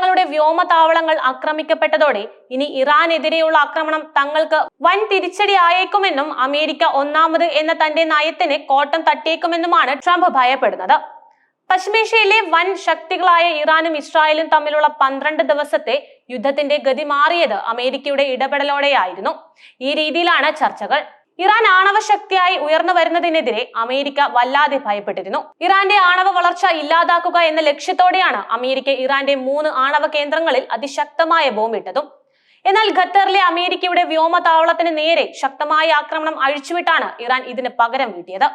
തങ്ങളുടെ വ്യോമതാവളങ്ങൾ ആക്രമിക്കപ്പെട്ടതോടെ ഇനി ഇറാനെതിരെയുള്ള ആക്രമണം തങ്ങൾക്ക് വൻ തിരിച്ചടി ആയേക്കുമെന്നും അമേരിക്ക ഒന്നാമത് എന്ന തന്റെ നയത്തിന് കോട്ടം തട്ടിയേക്കുമെന്നുമാണ് ട്രംപ് ഭയപ്പെടുന്നത്. പശ്ചിമേഷ്യയിലെ വൻ ശക്തികളായ ഇറാനും ഇസ്രായേലും തമ്മിലുള്ള പന്ത്രണ്ട് ദിവസത്തെ യുദ്ധത്തിന്റെ ഗതി മാറിയത് അമേരിക്കയുടെ ഇടപെടലോടെയായിരുന്നു. ഈ രീതിയിലാണ് ചർച്ചകൾ. ഇറാൻ ആണവ ശക്തിയായി ഉയർന്നു വരുന്നതിനെതിരെ അമേരിക്ക വല്ലാതെ ഭയപ്പെട്ടിരുന്നു. ഇറാന്റെ ആണവ വളർച്ച ഇല്ലാതാക്കുക എന്ന ലക്ഷ്യത്തോടെയാണ് അമേരിക്ക ഇറാന്റെ മൂന്ന് ആണവ കേന്ദ്രങ്ങളിൽ അതിശക്തമായ ബോംബിട്ടതും എന്നാൽ ഖത്തറിലെ അമേരിക്കയുടെ വ്യോമതാവളത്തിന് നേരെ ശക്തമായ ആക്രമണം അഴിച്ചുവിട്ടാണ് ഇറാൻ ഇതിന് പകരം വീട്ടിയത്.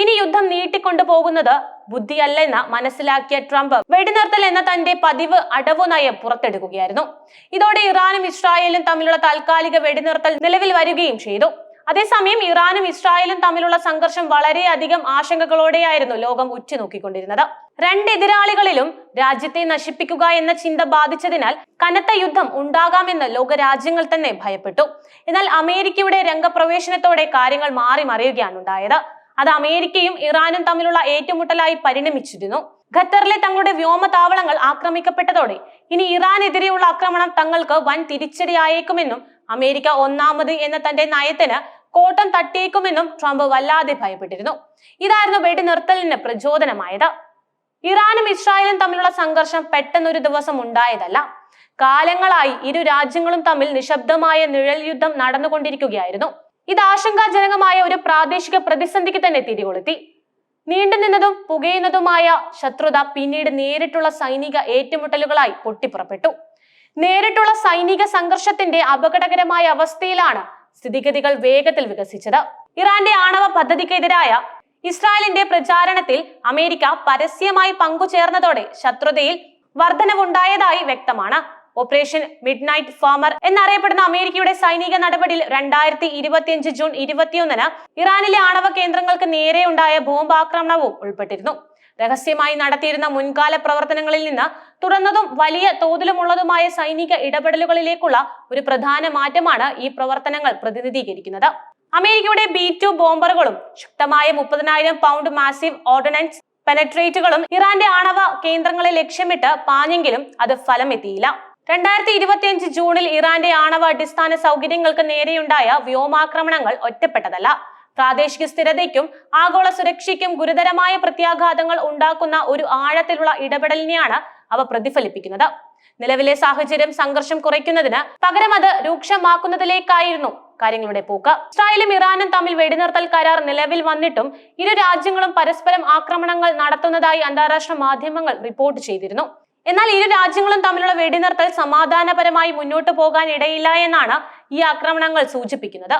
ഇനി യുദ്ധം നീട്ടിക്കൊണ്ടു പോകുന്നത് ബുദ്ധിയല്ലെന്ന് മനസ്സിലാക്കിയ ട്രംപ് വെടിനിർത്തൽ എന്ന തന്റെ പതിവ് അടവു നയം പുറത്തെടുക്കുകയായിരുന്നു. ഇതോടെ ഇറാനും ഇസ്രായേലും തമ്മിലുള്ള താൽക്കാലിക വെടിനിർത്തൽ നിലവിൽ വരികയും ചെയ്തു. അതേസമയം ഇറാനും ഇസ്രായേലും തമ്മിലുള്ള സംഘർഷം വളരെയധികം ആശങ്കകളോടെയായിരുന്നു ലോകം ഉറ്റുനോക്കിക്കൊണ്ടിരുന്നത്. രണ്ട് എതിരാളികളിലും രാജ്യത്തെ നശിപ്പിക്കുക എന്ന ചിന്ത ബാധിച്ചതിനാൽ കനത്ത യുദ്ധം ഉണ്ടാകാമെന്ന് ലോകരാജ്യങ്ങൾ തന്നെ ഭയപ്പെട്ടു. എന്നാൽ അമേരിക്കയുടെ രംഗപ്രവേശനത്തോടെ കാര്യങ്ങൾ മാറി മറിയുകയാണ് ഉണ്ടായത്. അത് അമേരിക്കയും ഇറാനും തമ്മിലുള്ള ഏറ്റുമുട്ടലായി പരിണമിച്ചിരുന്നു. ഖത്തറിലെ തങ്ങളുടെ വ്യോമതാവളങ്ങൾ ആക്രമിക്കപ്പെട്ടതോടെ ഇനി ഇറാനെതിരെയുള്ള ആക്രമണം തങ്ങൾക്ക് വൻ തിരിച്ചടിയായേക്കുമെന്നും അമേരിക്ക ഒന്നാമത് എന്ന തന്റെ നയത്തിന് കോട്ടം തട്ടിയേക്കുമെന്നും ട്രംപ് വല്ലാതെ ഭയപ്പെട്ടിരുന്നു. ഇതായിരുന്നു വെടിനിർത്തലിന് പ്രചോദനമായത്. ഇറാനും ഇസ്രായേലും തമ്മിലുള്ള സംഘർഷം പെട്ടെന്നൊരു ദിവസം ഉണ്ടായതല്ല. കാലങ്ങളായി ഇരു രാജ്യങ്ങളും തമ്മിൽ നിശബ്ദമായ നിഴൽ യുദ്ധം നടന്നുകൊണ്ടിരിക്കുകയായിരുന്നു. ഇത് ആശങ്കാജനകമായ ഒരു പ്രാദേശിക പ്രതിസന്ധിക്ക് തന്നെ തിരികൊളുത്തി. നീണ്ടുനിന്നതും പുകയുന്നതുമായ ശത്രുത പിന്നീട് നേരിട്ടുള്ള സൈനിക ഏറ്റുമുട്ടലുകളായി പൊട്ടിപ്പുറപ്പെട്ടു. നേരിട്ടുള്ള സൈനിക സംഘർഷത്തിന്റെ അപകടകരമായ അവസ്ഥയിലാണ് സ്ഥിതിഗതികൾ വേഗത്തിൽ വികസിച്ചത്. ഇറാന്റെ ആണവ പദ്ധതിക്കെതിരായ ഇസ്രായേലിന്റെ പ്രചാരണത്തിൽ അമേരിക്ക പരസ്യമായി പങ്കുചേർന്നതോടെ ശത്രുതയിൽ വർധനവുണ്ടായതായി വ്യക്തമാണ്. ഓപ്പറേഷൻ മിഡ് നൈറ്റ് ഫാമർ എന്നറിയപ്പെടുന്ന അമേരിക്കയുടെ സൈനിക നടപടിയിൽ രണ്ടായിരത്തി ഇരുപത്തിയഞ്ച് ജൂൺ ഇരുപത്തിയൊന്നിന് ഇറാനിലെ ആണവ കേന്ദ്രങ്ങൾക്ക് നേരെയുണ്ടായ ബോംബാക്രമണവും ഉൾപ്പെട്ടിരുന്നു. രഹസ്യമായി നടത്തിയിരുന്ന മുൻകാല പ്രവർത്തനങ്ങളിൽ നിന്ന് തുറന്നതും വലിയ തോതിലുമുള്ളതുമായ സൈനിക ഇടപെടലുകളിലേക്കുള്ള ഒരു പ്രധാന മാറ്റമാണ് ഈ പ്രവർത്തനങ്ങൾ പ്രതിനിധീകരിക്കുന്നത്. അമേരിക്കയുടെ ബി ടു ബോംബറുകളും ശക്തമായ മുപ്പതിനായിരം പൗണ്ട് മാസീവ് ഓർഡിനൻസ് പെനട്രേറ്റുകളും ഇറാന്റെ ആണവ കേന്ദ്രങ്ങളെ ലക്ഷ്യമിട്ട് പാഞ്ഞെങ്കിലും അത് ഫലമെത്തിയില്ല. രണ്ടായിരത്തി ഇരുപത്തിയഞ്ച് ജൂണിൽ ഇറാന്റെ ആണവ അടിസ്ഥാന സൗകര്യങ്ങൾക്ക് നേരെയുണ്ടായ വ്യോമാക്രമണങ്ങൾ ഒറ്റപ്പെട്ടതല്ല. പ്രാദേശിക സ്ഥിരതയ്ക്കും ആഗോള സുരക്ഷയ്ക്കും ഗുരുതരമായ പ്രത്യാഘാതങ്ങൾ ഉണ്ടാക്കുന്ന ഒരു ആഴത്തിലുള്ള ഇടപെടലിനെയാണ് അവ പ്രതിഫലിപ്പിക്കുന്നത്. നിലവിലെ സാഹചര്യം സംഘർഷം കുറയ്ക്കുന്നതിന് പകരം അത് രൂക്ഷമാക്കുന്നതിലേക്കായിരുന്നു കാര്യങ്ങളുടെ പോക്ക്. ഇസ്രായേലും ഇറാനും തമ്മിൽ വെടിനിർത്തൽ കരാർ നിലവിൽ വന്നിട്ടും ഇരു രാജ്യങ്ങളും പരസ്പരം ആക്രമണങ്ങൾ നടത്തുന്നതായി അന്താരാഷ്ട്ര മാധ്യമങ്ങൾ റിപ്പോർട്ട് ചെയ്തിരുന്നു. എന്നാൽ ഇരു രാജ്യങ്ങളും തമ്മിലുള്ള വെടിനിർത്തൽ സമാധാനപരമായി മുന്നോട്ടു പോകാൻ ഇടയില്ല എന്നാണ് ഈ ആക്രമണങ്ങൾ സൂചിപ്പിക്കുന്നത്.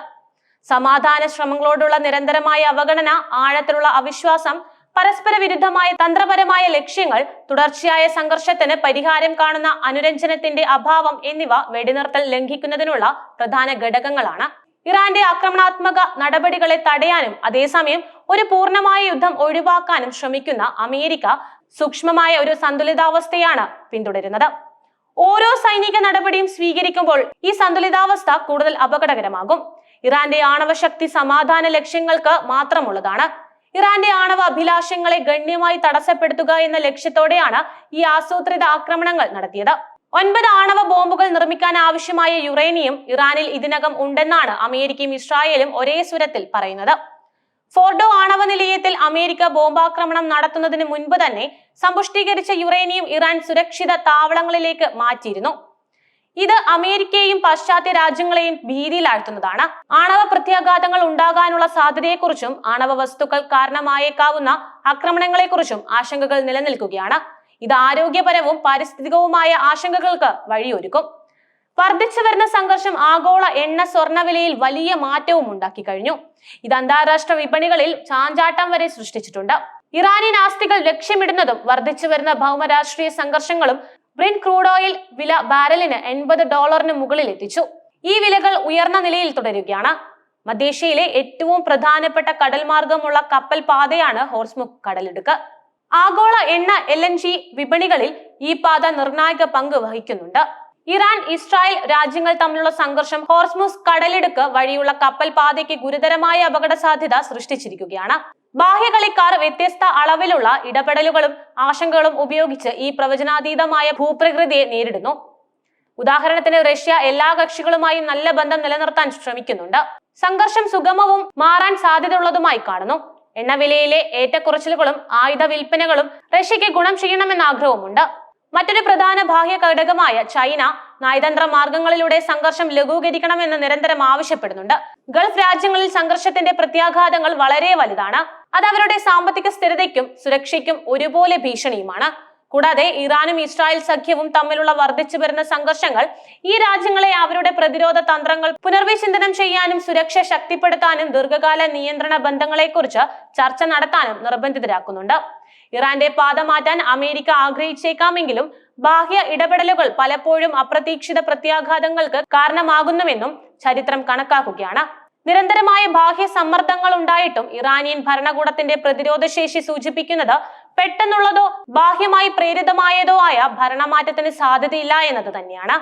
സമാധാന ശ്രമങ്ങളോടുള്ള നിരന്തരമായ അവഗണന ആഴത്തിലുള്ള അവിശ്വാസം പരസ്പര വിരുദ്ധമായ തന്ത്രപരമായ ലക്ഷ്യങ്ങൾ തുടർച്ചയായ സംഘർഷത്തിന് പരിഹാരം കാണുന്ന അനുരഞ്ജനത്തിന്റെ അഭാവം എന്നിവ വെടിനിർത്തൽ ലംഘിക്കുന്നതിനുള്ള പ്രധാന ഘടകങ്ങളാണ്. ഇറാന്റെ ആക്രമണാത്മക നടപടികളെ തടയാനും അതേസമയം ഒരു പൂർണമായ യുദ്ധം ഒഴിവാക്കാനും ശ്രമിക്കുന്ന അമേരിക്ക സൂക്ഷ്മമായ ഒരു സന്തുലിതാവസ്ഥയാണ് പിന്തുടരുന്നത്. ഓരോ സൈനിക നടപടിയും സ്വീകരിക്കുമ്പോൾ ഈ സന്തുലിതാവസ്ഥ കൂടുതൽ അപകടകരമാകും. ഇറാന്റെ ആണവശക്തി സമാധാന ലക്ഷ്യങ്ങൾക്ക് മാത്രമുള്ളതാണ്. ഇറാന്റെ ആണവ അഭിലാഷങ്ങളെ ഗണ്യമായി തടസ്സപ്പെടുത്തുക എന്ന ലക്ഷ്യത്തോടെയാണ് ഈ ആസൂത്രിത ആക്രമണങ്ങൾ നടത്തിയത്. ഒൻപത് ആണവ ബോംബുകൾ നിർമ്മിക്കാൻ ആവശ്യമായ യുറേനിയം ഇറാനിൽ ഇതിനകം ഉണ്ടെന്നാണ് അമേരിക്കയും ഇസ്രായേലും ഒരേ സ്വരത്തിൽ പറയുന്നത്. ഫോർഡോ ആണവ നിലയത്തിൽ അമേരിക്ക ബോംബാക്രമണം നടത്തുന്നതിന് മുൻപ് തന്നെ സമ്പുഷ്ടീകരിച്ച യുറേനിയം ഇറാൻ സുരക്ഷിത താവളങ്ങളിലേക്ക് മാറ്റിയിരുന്നു. ഇത് അമേരിക്കയെയും പാശ്ചാത്യ രാജ്യങ്ങളെയും ഭീതിയിലാഴ്ത്തുന്നതാണ്. ആണവ പ്രത്യാഘാതങ്ങൾ ഉണ്ടാകാനുള്ള സാധ്യതയെക്കുറിച്ചും ആണവ വസ്തുക്കൾ കാരണമായേക്കാവുന്ന ആക്രമണങ്ങളെക്കുറിച്ചും ആശങ്കകൾ നിലനിൽക്കുകയാണ്. ഇത് ആരോഗ്യപരവും പാരിസ്ഥിതികവുമായ ആശങ്കകൾക്ക് വഴിയൊരുക്കും. വർദ്ധിച്ചു വരുന്ന സംഘർഷം ആഗോള എണ്ണ സ്വർണവിലയിൽ വലിയ മാറ്റവും ഉണ്ടാക്കി കഴിഞ്ഞു. ഇത് അന്താരാഷ്ട്ര വിപണികളിൽ ചാഞ്ചാട്ടം വരെ സൃഷ്ടിച്ചിട്ടുണ്ട്. ഇറാനിയൻ ആസ്തികൾ ലക്ഷ്യമിടുന്നതും വർദ്ധിച്ചു വരുന്ന ഭൗമരാഷ്ട്രീയ സംഘർഷങ്ങളും ബ്രിൻ ക്രൂഡ് ഓയിൽ വില ബാരലിന് എൺപത് ഡോളറിന് മുകളിൽ എത്തിച്ചു. ഈ വിലകൾ ഉയർന്ന നിലയിൽ തുടരുകയാണ്. മധ്യേഷ്യയിലെ ഏറ്റവും പ്രധാനപ്പെട്ട കടൽ മാർഗമുള്ള കപ്പൽ പാതയാണ് ഹോർസ്മുക്ക് കടലിടുക്ക്. ആഗോള എണ്ണ എൽ വിപണികളിൽ ഈ പാത നിർണായക പങ്ക് വഹിക്കുന്നുണ്ട്. ഇറാൻ ഇസ്രായേൽ രാജ്യങ്ങൾ തമ്മിലുള്ള സംഘർഷം ഹോർസ്മുസ് കടലിടുക്ക് വഴിയുള്ള കപ്പൽ പാതയ്ക്ക് ഗുരുതരമായ അപകട സാധ്യത സൃഷ്ടിച്ചിരിക്കുകയാണ്. ബാഹ്യകളിക്കാർ വ്യത്യസ്ത അളവിലുള്ള ഇടപെടലുകളും ആശങ്കകളും ഉപയോഗിച്ച് ഈ പ്രവചനാതീതമായ ഭൂപ്രകൃതിയെ നേരിടുന്നു. ഉദാഹരണത്തിന് റഷ്യ എല്ലാ കക്ഷികളുമായും നല്ല ബന്ധം നിലനിർത്താൻ ശ്രമിക്കുന്നുണ്ട്. സംഘർഷം സുഗമവും മാറാൻ സാധ്യതയുള്ളതുമായി കാണുന്നു. എണ്ണവിലയിലെ ഏറ്റക്കുറച്ചിലുകളും ആയുധ വിൽപ്പനകളും റഷ്യക്ക് ഗുണം ചെയ്യണമെന്ന ആഗ്രഹവുമുണ്ട്. മറ്റൊരു പ്രധാന ബാഹ്യ ഘടകമായ ചൈന നയതന്ത്ര മാർഗങ്ങളിലൂടെ സംഘർഷം ലഘൂകരിക്കണമെന്ന് നിരന്തരം ആവശ്യപ്പെടുന്നുണ്ട്. ഗൾഫ് രാജ്യങ്ങളിൽ സംഘർഷത്തിന്റെ പ്രത്യാഘാതങ്ങൾ വളരെ വലുതാണ്. അത് അവരുടെ സാമ്പത്തിക സ്ഥിരതയ്ക്കും സുരക്ഷയ്ക്കും ഒരുപോലെ ഭീഷണിയുമാണ്. കൂടാതെ ഇറാനും ഇസ്രായേൽ സഖ്യവും തമ്മിലുള്ള വർദ്ധിച്ചു വരുന്ന സംഘർഷങ്ങൾ ഈ രാജ്യങ്ങളെ അവരുടെ പ്രതിരോധ തന്ത്രങ്ങൾ പുനർവിചിന്തനം ചെയ്യാനും സുരക്ഷ ശക്തിപ്പെടുത്താനും ദീർഘകാല നിയന്ത്രണ ബന്ധങ്ങളെക്കുറിച്ച് ചർച്ച നടത്താനും നിർബന്ധിതരാക്കുന്നുണ്ട്. ഇറാന്റെ പാത മാറ്റാൻ അമേരിക്ക ആഗ്രഹിച്ചേക്കാമെങ്കിലും ബാഹ്യ ഇടപെടലുകൾ പലപ്പോഴും അപ്രതീക്ഷിത പ്രത്യാഘാതങ്ങൾക്ക് കാരണമാകുന്നുവെന്നും ചരിത്രം കണക്കാക്കുകയാണ്. നിരന്തരമായ ബാഹ്യ സമ്മർദ്ദങ്ങൾ ഉണ്ടായിട്ടും ഇറാനിയൻ ഭരണകൂടത്തിന്റെ പ്രതിരോധ ശേഷി സൂചിപ്പിക്കുന്നത് പെട്ടെന്നുള്ളതോ ബാഹ്യമായി പ്രേരിതമായതോ ആയ ഭരണമാറ്റത്തിന് സാധ്യതയില്ല എന്നത് തന്നെയാണ്.